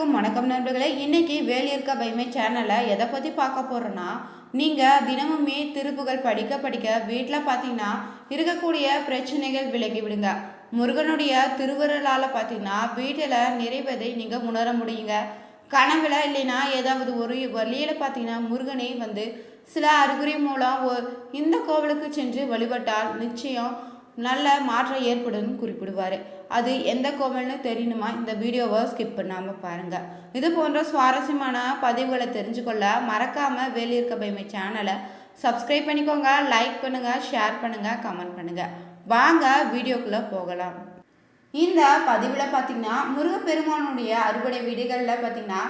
அனைவருக்கும் வணக்கம் நண்பர்களே. இன்னைக்கு வேலியிருக்க பயமே சேனலை எதை பற்றி பார்க்க போகிறோன்னா நீங்கள் தினமுமே திருப்புகள் படிக்க படிக்க வீட்டில் பார்த்தீங்கன்னா இருக்கக்கூடிய பிரச்சனைகள் விலகி விடுங்க. முருகனுடைய திருவருளால் பார்த்தீங்கன்னா வீட்டில் நிறைவதை நீங்கள் உணர முடியுங்க. கனவுல இல்லைன்னா ஏதாவது ஒரு வழியில் பார்த்தீங்கன்னா முருகனை வந்து சில அறிகுறி மூலம் ஒ- இந்த கோவிலுக்கு சென்று வழிபட்டால் நிச்சயம் நல்ல மாற்றம் ஏற்படும் குறிப்பிடுவார். அது எந்த கோவில்னு தெரியணுமா? இந்த வீடியோவை ஸ்கிப் பண்ணாமல் பாருங்கள் இது போன்ற சுவாரஸ்யமான பதிவுகளை தெரிஞ்சுக்கொள்ள மறக்காமல் வேலியிருக்க பைமை சேனலை சப்ஸ்கிரைப் பண்ணிக்கோங்க லைக் பண்ணுங்கள் ஷேர் பண்ணுங்கள் கமெண்ட் பண்ணுங்கள் வாங்க வீடியோக்குள்ளே போகலாம். இந்த பதிவில் பார்த்தீங்கன்னா முருகப்பெருமானுடைய அறுபடை வீடுகளில் பார்த்தீங்கன்னா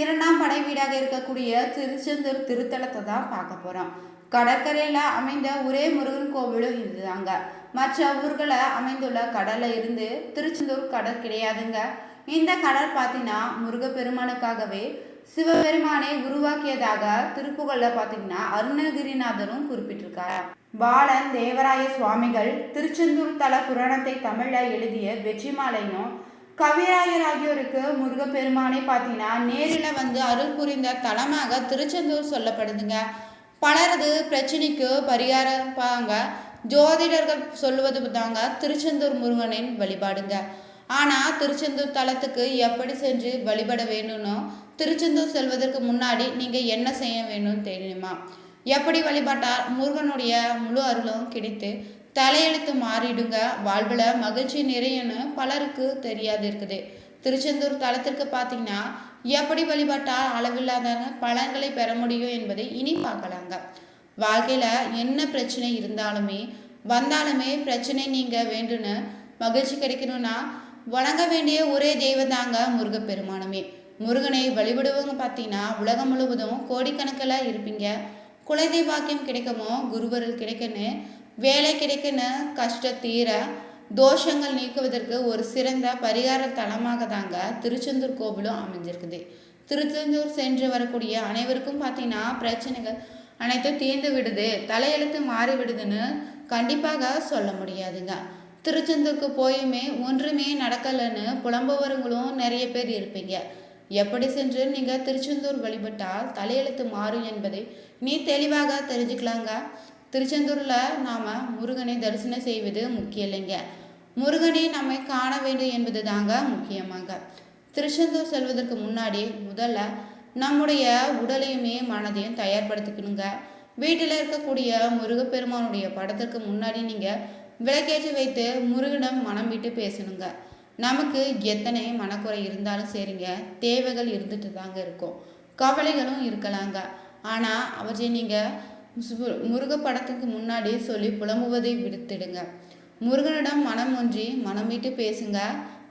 இரண்டாம் படை வீடாக இருக்கக்கூடிய திருச்செந்தூர் திருத்தலத்தை தான் பார்க்க போகிறோம் கடற்கரையில் அமைந்த ஒரே முருகன் கோவிலும் இதுதாங்க. மற்ற ஊர்களில் அமைந்துள்ள கடலில் இருந்து திருச்செந்தூர் கடல் கிடையாதுங்க. இந்த கடல் பார்த்தீங்கன்னா முருகப்பெருமானுக்காகவே சிவபெருமானை உருவாக்கியதாக திருப்புகழில் பார்த்தீங்கன்னா அருணகிரிநாதரும் குறிப்பிட்டிருக்கார். பாலன் தேவராய சுவாமிகள் திருச்செந்தூர் தல புராணத்தை தமிழில் எழுதிய வெற்றிமாலையும் கவிராயர் ஆகியோருக்கு முருகப்பெருமானை பார்த்தீங்கன்னா நேரில் வந்து அருள் புரிந்த தலமாக திருச்செந்தூர் சொல்லப்படுதுங்க. பலரது பிரச்சனைக்கு பரிகாரப்பாங்க. ஜோதிடர்கள் சொல்லுவது தாங்க திருச்செந்தூர் முருகனின் வழிபாடுங்க. ஆனால் திருச்செந்தூர் தலத்துக்கு எப்படி சென்று வழிபட வேணும்னோ திருச்செந்தூர் செல்வதற்கு முன்னாடி நீங்கள் என்ன செய்ய வேணும்னு தெரியுமா? எப்படி வழிபட்டால் முருகனுடைய முழு அருளும் கிடைத்து தலையெழுத்து மாறிடுங்க. வாழ்வில் மகிழ்ச்சி நிறையன்னு பலருக்கு தெரியாது இருக்குது. திருச்செந்தூர் தலத்திற்கு பார்த்தீங்கன்னா எப்படி வழிபட்டால் அளவில்லாத பலன்களை பெற முடியும் என்பதை இனி பார்க்கலாங்க. வாழ்க்கையில் என்ன பிரச்சனை இருந்தாலுமே வந்தாலுமே பிரச்சனை நீங்கள் வேண்டுன்னு மகிழ்ச்சி கிடைக்கணும்னா வணங்க வேண்டிய ஒரே தெய்வம் தாங்க முருகப்பெருமானுமே. முருகனை வழிபடுவங்க பார்த்தீங்கன்னா உலகம் முழுவதும் கோடிக்கணக்கில் இருப்பீங்க. குலதெய்வாக்கியம் கிடைக்குமோ குருவருள் கிடைக்குன்னு வேலை கிடைக்குன்னு கஷ்ட தீர தோஷங்கள் நீக்குவதற்கு ஒரு சிறந்த பரிகார தலமாக தாங்க திருச்செந்தூர் கோவிலும் அமைஞ்சிருக்குது. திருச்செந்தூர் சென்று வரக்கூடிய அனைவருக்கும் பார்த்தீங்கன்னா பிரச்சனைகள் அனைத்தும் தீர்ந்து விடுது தலையெழுத்து மாறி விடுதுன்னு கண்டிப்பாக சொல்ல முடியாதுங்க. திருச்செந்தூருக்கு போயுமே ஒன்றுமே நடக்கலைன்னு புலம்புவர்களும் நிறைய பேர் இருப்பீங்க. எப்படி சென்று நீங்கள் திருச்செந்தூர் வழிபட்டால் தலையெழுத்து மாறும் என்பதை நீ தெளிவாக தெரிஞ்சுக்கலாங்க. திருச்செந்தூரில் நாம் முருகனை தரிசனம் செய்வது முக்கியம் இல்லைங்க. முருகனை நம்மை காண வேண்டும் என்பது தாங்க முக்கியமாக திருச்செந்தூர் செல்வதற்கு முன்னாடி முதல்ல நம்முடைய உடலையுமே மனதையும் தயார்படுத்திக்கணுங்க. வீட்டில் இருக்கக்கூடிய முருகப்பெருமானுடைய படத்துக்கு முன்னாடி நீங்கள் விளக்கேற்றி வைத்து முருகனிடம் மனம் விட்டு பேசணுங்க. நமக்கு எத்தனை மனக்குறை இருந்தாலும் சரிங்க. தேவைகள் இருந்துட்டு தாங்க இருக்கும். கவலைகளும் இருக்கலாங்க. ஆனால் அவற்றை நீங்கள் முருக படத்துக்கு முன்னாடி சொல்லி புலம்புவதை விடுத்துடுங்க. முருகனிடம் மனம் ஒன்றி மனம் விட்டு பேசுங்க.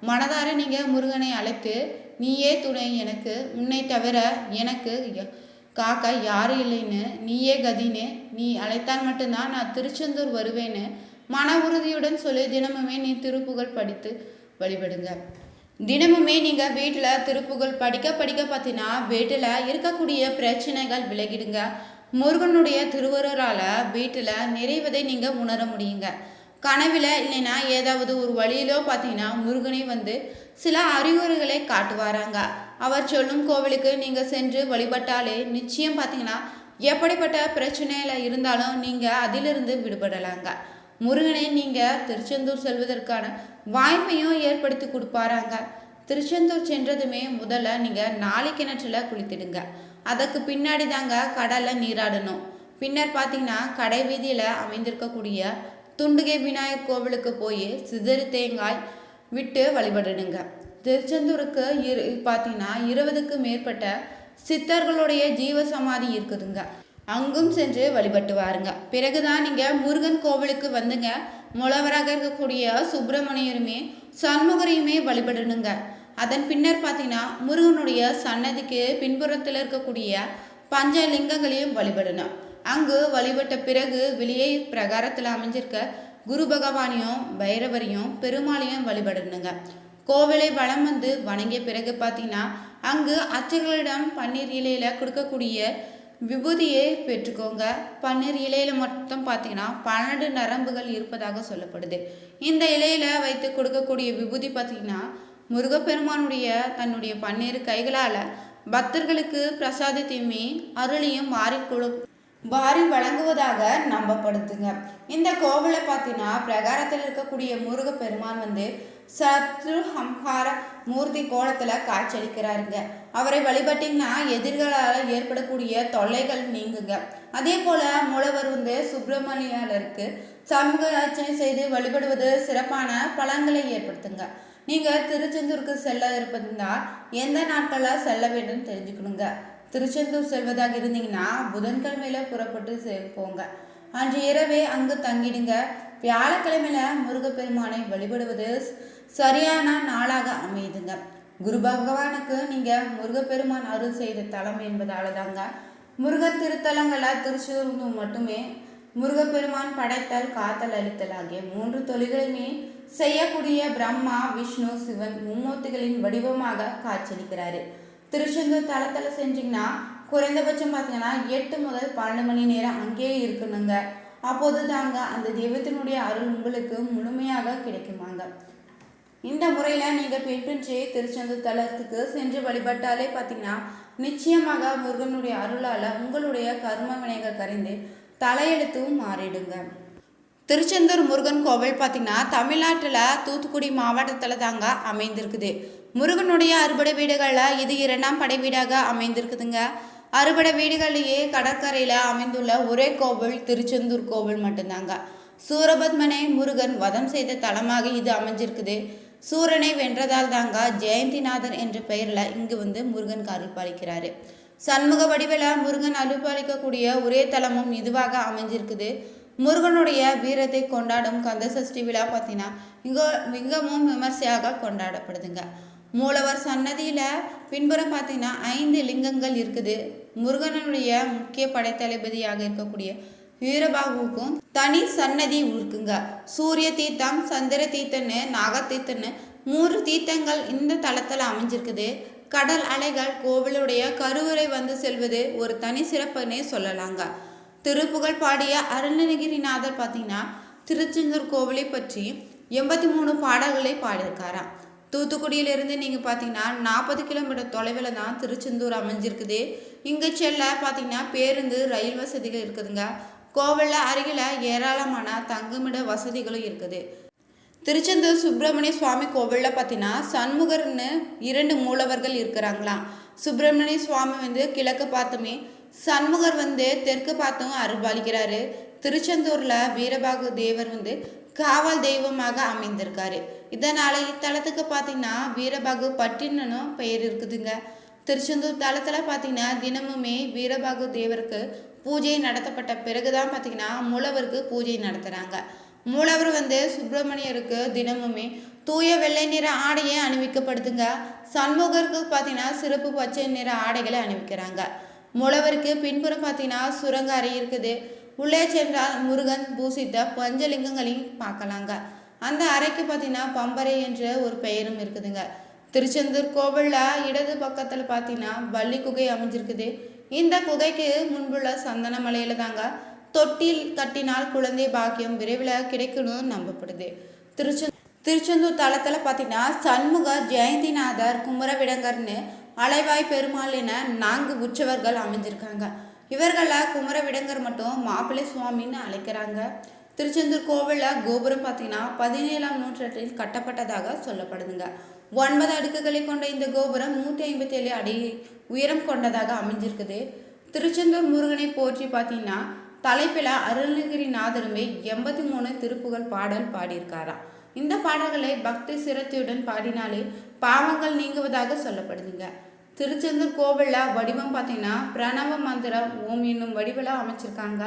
மனதார நீங்கள் முருகனை அழைத்து நீயே துணை எனக்கு உன்னை தவிர எனக்கு ய- காக்க யாரும் இல்லைன்னு நீயே கதின்னு நீ அழைத்தால் மட்டும்தான் நான் திருச்செந்தூர் வருவேன்னு மன உறுதியுடன் சொல்லி தினமுமே நீ திருப்புகழ் படித்து வழிபடுங்க. தினமுமே நீங்கள் வீட்டில் திருப்புகழ் படிக்க படிக்க பார்த்தீங்கன்னா வீட்டில் இருக்கக்கூடிய பிரச்சனைகள் விலகிடுங்க. முருகனுடைய திருவருளால் வீட்டில் நிறைவதை நீங்கள் உணர முடியுங்க. கனவில் இல்லைன்னா ஏதாவது ஒரு வழியிலோ பார்த்தீங்கன்னா முருகனை வந்து சில அறிகுறிகளை காட்டுவாராங்க. அவர் சொல்லும் கோவிலுக்கு நீங்கள் சென்று வழிபட்டாலே நிச்சயம் பார்த்தீங்கன்னா எப்படிப்பட்ட பிரச்சனையில் இருந்தாலும் நீங்கள் அதிலிருந்து விடுபடலாங்க. முருகனை நீங்கள் திருச்செந்தூர் செல்வதற்கான வாய்ப்பையும் ஏற்படுத்தி கொடுப்பாராங்க. திருச்செந்தூர் சென்றதுமே முதல்ல நீங்கள் நாளை கிணற்றுல குளித்திடுங்க. அதுக்கு பின்னாடி தாங்க கடலில் நீராடணும். பின்னர் பார்த்தீங்கன்னா கடை வீதியில் அமைந்திருக்கக்கூடிய துண்டுகை விநாயகர் கோவிலுக்கு போய் சிதறு தேங்காய் விட்டு வழிபடணுங்க. திருச்செந்தூருக்கு இரு பார்த்தீங்கன்னா இருபதுக்கு மேற்பட்ட சித்தர்களுடைய ஜீவ சமாதி இருக்குதுங்க. அங்கும் சென்று வழிபட்டு வாருங்க பிறகுதான் நீங்கள் முருகன் கோவிலுக்கு வந்துங்க. முளவராக இருக்கக்கூடிய சுப்பிரமணியருமே சண்முகரையுமே வழிபடணுங்க. அதன் பின்னர் பார்த்தீங்கன்னா முருகனுடைய சன்னதிக்கு பின்புறத்தில் இருக்கக்கூடிய பஞ்ச லிங்கங்களையும் வழிபடணும். அங்கு வழிபட்ட பிறகு வெளியே பிரகாரத்தில் அமைஞ்சிருக்க குரு பகவானையும் பைரவரையும் பெருமாளையும் வழிபடணுங்க. கோவிலை வலம் வந்து வணங்கிய பிறகு பார்த்தீங்கன்னா அங்கு அர்ச்சகர்களிடம் பன்னீர் இலையில கொடுக்கக்கூடிய விபூதியை பெற்றுக்கோங்க. பன்னீர் இலையில மொத்தம் பார்த்தீங்கன்னா பன்னெண்டு நரம்புகள் இருப்பதாக சொல்லப்படுது. இந்த இலையில வைத்து கொடுக்கக்கூடிய விபூதி பார்த்தீங்கன்னா முருகப்பெருமானுடைய தன்னுடைய பன்னீர் கைகளால் பக்தர்களுக்கு பிரசாதத்தையுமே அருளையும் மாறி கொடு வாரி வழங்குவதாக நம்பப்படுதுங்க இந்த கோவிலை பார்த்தீங்கன்னா பிரகாரத்தில் இருக்கக்கூடிய முருகப்பெருமான் வந்து சத்ரு ஹம்ஹார மூர்த்தி கோலத்தில் காட்சியளிக்கிறாருங்க. அவரை வழிபட்டிங்கன்னா எதிர்களால் ஏற்படக்கூடிய தொல்லைகள் நீங்குங்க. அதே போல் மூலவர் வந்து சுப்பிரமணியாளருக்கு சமூக அர்ச்சனை செய்து வழிபடுவது சிறப்பான பலன்களை ஏற்படுத்துங்க. நீங்கள் திருச்செந்தூருக்கு செல்ல இருப்பதுனால் எந்த நாட்களில் செல்ல வேண்டும் தெரிஞ்சுக்கணுங்க. திருச்செந்தூர் செல்வதாக இருந்தீங்கன்னா புதன்கிழமையில புறப்பட்டு செ- போங்க. அன்று இரவே அங்கு தங்கிடுங்க. வியாழக்கிழமையில முருகப்பெருமானை வழிபடுவது சரியான நாளாக அமையுதுங்க. குரு பகவானுக்கு நீங்க முருகப்பெருமான் அருள் செய்த தலம் என்பதால தாங்க முருகன் திருத்தலங்கள திருச்செந்தூர் மட்டுமே முருகப்பெருமான் படைத்தல் காத்தல் அளித்தல் ஆகிய மூன்று தொழில்களுமே செய்யக்கூடிய பிரம்மா விஷ்ணு சிவன் மும்மூர்த்திகளின் வடிவமாக காட்சியளிக்கிறாரு. திருச்செந்தூர் தளத்தில் செஞ்சிங்கன்னா குறைந்தபட்சம் பார்த்தீங்கன்னா எட்டு முதல் பன்னெண்டு மணி நேரம் அங்கேயே இருக்கணுங்க. அப்போது தாங்க அந்த தெய்வத்தினுடைய அருள் உங்களுக்கு முழுமையாக கிடைக்குமாங்க. இந்த முறையில் நீங்கள் பின்பற்றி திருச்செந்தூர் தலத்துக்கு சென்று வழிபட்டாலே பார்த்தீங்கன்னா நிச்சயமாக முருகனுடைய அருளால் உங்களுடைய கர்ம வினைகள் கரைந்து தலையெழுத்தும் மாறிடுங்க. திருச்செந்தூர் முருகன் கோவில் பார்த்தீங்கன்னா தமிழ்நாட்டில் தூத்துக்குடி மாவட்டத்தில் தாங்க அமைந்திருக்குது. முருகனுடைய அறுபடை வீடுகளில் இது இரண்டாம் படை வீடாக அமைந்திருக்குதுங்க. அறுபடை வீடுகளிலேயே கடற்கரையில் அமைந்துள்ள ஒரே கோவில் திருச்செந்தூர் கோவில் மட்டும்தாங்க. சூரபத்மனை முருகன் வதம் செய்த தலமாக இது அமைஞ்சிருக்குது. சூரனை வென்றதால் தாங்க ஜெயந்திநாதன் என்ற பெயரில் இங்கு வந்து முருகன் அருள்பாலிக்கிறாரு சண்முக வடிவில் முருகன் அருள்பாலிக்கக்கூடிய ஒரே தலமும் இதுவாக அமைஞ்சிருக்குது. முருகனுடைய வீரத்தை கொண்டாடும் கந்த சஷ்டி விழா பார்த்தீங்கன்னா மிக மிகவும் விமர்சையாக கொண்டாடப்படுதுங்க. மூலவர் சன்னதியில் பின்புறம் பார்த்தீங்கன்னா ஐந்து லிங்கங்கள் இருக்குது. முருகனுடைய முக்கிய படைத்தளபதியாக இருக்கக்கூடிய வீரபாகுவுக்கும் தனி சன்னதி இருக்குங்க சூரிய தீர்த்தம் சந்திர தீர்த்தன்னு நாக தீர்த்தன்னு மூன்று தீர்த்தங்கள் இந்த தளத்தில் அமைஞ்சிருக்குது. கடல் அலைகள் கோவிலுடைய கருவறை வந்து செல்வது ஒரு தனி சிறப்புன்னே சொல்லலாங்க. திருப்புகழ் பாடிய அருணகிரிநாதர் பார்த்தீங்கன்னா திருச்செந்தூர் கோவிலை பற்றி எண்பத்தி மூணு பாடல்களை பாடியிருக்காராம். தூத்துக்குடியிலிருந்து நீங்கள் பார்த்தீங்கன்னா நாற்பது கிலோமீட்டர் தொலைவில் தான் திருச்செந்தூர் அமைஞ்சிருக்குது. இங்கே செல்ல பார்த்தீங்கன்னா பேருந்து ரயில் வசதிகள் இருக்குதுங்க. கோவிலில் அருகில் ஏராளமான தங்குமிட வசதிகளும் இருக்குது. திருச்செந்தூர் சுப்பிரமணிய சுவாமி கோவிலில் பார்த்தீங்கன்னா சண்முகர்னு இரண்டு மூலவர்கள் இருக்கிறாங்களாம். சுப்பிரமணிய சுவாமி வந்து கிழக்கு பார்த்துமே சண்முகர் வந்து தெற்கு பார்த்தும் அருள்பாலிக்கிறாரு. திருச்செந்தூரில் வீரபாகு தேவர் வந்து காவல் தெய்வமாக அமைந்திருக்காரு. இதனால் இத்தலத்துக்கு பார்த்தீங்கன்னா வீரபாகு பட்டினனும் பெயர் இருக்குதுங்க. திருச்செந்தூர் தலத்தில் பார்த்தீங்கன்னா தினமுமே வீரபாகு தேவருக்கு பூஜை நடத்தப்பட்ட பிறகு தான் பார்த்தீங்கன்னா மூலவருக்கு பூஜை நடத்துகிறாங்க மூலவர் வந்து சுப்பிரமணியருக்கு தினமுமே தூய வெள்ளை நிற ஆடையை அணிவிக்கப்படுதுங்க. சண்முகருக்கு பார்த்தீங்கன்னா சிறப்பு பச்சை நிற ஆடைகளை அணிவிக்கிறாங்க. முழவருக்கு பின்புறம் பார்த்தீங்கன்னா சுரங்க அறை இருக்குது. உள்ளே சென்றால் முருகன் பூசித்த பஞ்சலிங்கங்களையும் பார்க்கலாங்க. அந்த அறைக்கு பார்த்தீங்கன்னா பம்பரை என்ற ஒரு பெயரும் இருக்குதுங்க. திருச்செந்தூர் கோவிலில் இடது பக்கத்தில் பார்த்தீங்கன்னா வள்ளி குகை அமைஞ்சிருக்குது. இந்த குகைக்கு முன்புள்ள சந்தன மலையில் தாங்க தொட்டில் கட்டினால் குழந்தை பாக்கியம் விரைவில் கிடைக்கணும்னு நம்பப்படுது. திருச்செந்தூர் திருச்செந்தூர் தளத்தில் பார்த்தீங்கன்னா சண்முக ஜெயந்திநாதர் குமரவிடங்கர்னு அலைவாய் பெருமாள் என நான்கு உற்சவர்கள் அமைஞ்சிருக்காங்க. இவர்களில் குமரவிடங்கர் மட்டும் மாப்பிள்ளை சுவாமின்னு அழைக்கிறாங்க. திருச்செந்தூர் கோவிலில் கோபுரம் பார்த்தீங்கன்னா பதினேழாம் நூற்றாண்டில் கட்டப்பட்டதாக சொல்லப்படுதுங்க. ஒன்பது அடுக்குகளை கொண்ட இந்த கோபுரம் நூற்றி ஐம்பத்தி ஏழு அடி உயரம் கொண்டதாக அமைஞ்சிருக்குது. திருச்செந்தூர் முருகனை போற்றி பார்த்தீங்கன்னா தலைப்பில் அருணகிரிநாதருமே எண்பத்தி மூணு திருப்புகழ் பாடல் பாடியிருக்காராம் இந்த பாடல்களை பக்தி சிரத்தையுடன் பாடினாலே பாவங்கள் நீங்குவதாக சொல்லப்படுதுங்க. திருச்செந்தூர் கோவிலில் வடிவம் பார்த்தீங்கன்னா பிரணவ மந்திரம் ஓம் என்னும் வடிவில் அமைச்சிருக்காங்க.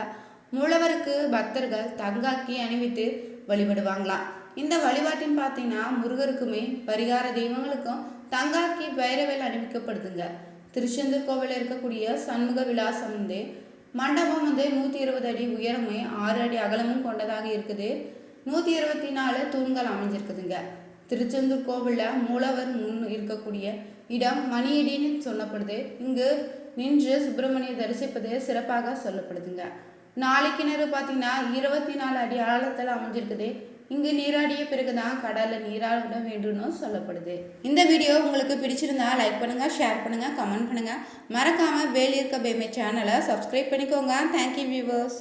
மூலவருக்கு பக்தர்கள் தங்காக்கி அணிவித்து வழிபடுவாங்களாம் இந்த வழிபாட்டின் பார்த்தீங்கன்னா முருகருக்குமே பரிகார தெய்வங்களுக்கும் தங்காக்கி பைரவேல் அணிவிக்கப்படுதுங்க. திருச்செந்தூர் கோவிலில் இருக்கக்கூடிய சண்முக விலாசம் வந்து மண்டபம் வந்து நூற்றி இருபது அடி உயரமே ஆறு அடி அகலமும் கொண்டதாக இருக்குது. நூற்றி இருபத்தி நாலு தூண்கள் அமைஞ்சிருக்குதுங்க. திருச்செந்தூர் கோவிலில் மூலவர் முன் இருக்கக்கூடிய இடம் மணியடின்னு சொல்லப்படுது. இங்கு நின்று சுப்பிரமணிய தரிசிப்பது சிறப்பாக சொல்லப்படுதுங்க. நாளை கிணறு பார்த்தீங்கன்னா இருபத்தி நாலு அடி ஆழத்தில் அமைஞ்சிருக்குது. இங்கு நீராடிய பிறகுதான் கடலில் நீராட வேண்டும்னு சொல்லப்படுது. இந்த வீடியோ உங்களுக்கு பிடிச்சிருந்தா லைக் பண்ணுங்க ஷேர் பண்ணுங்க கமெண்ட் பண்ணுங்க. மறக்காம வேலியிருக்க பேமை சேனலை சப்ஸ்கிரைப் பண்ணிக்கோங்க. Thank you viewers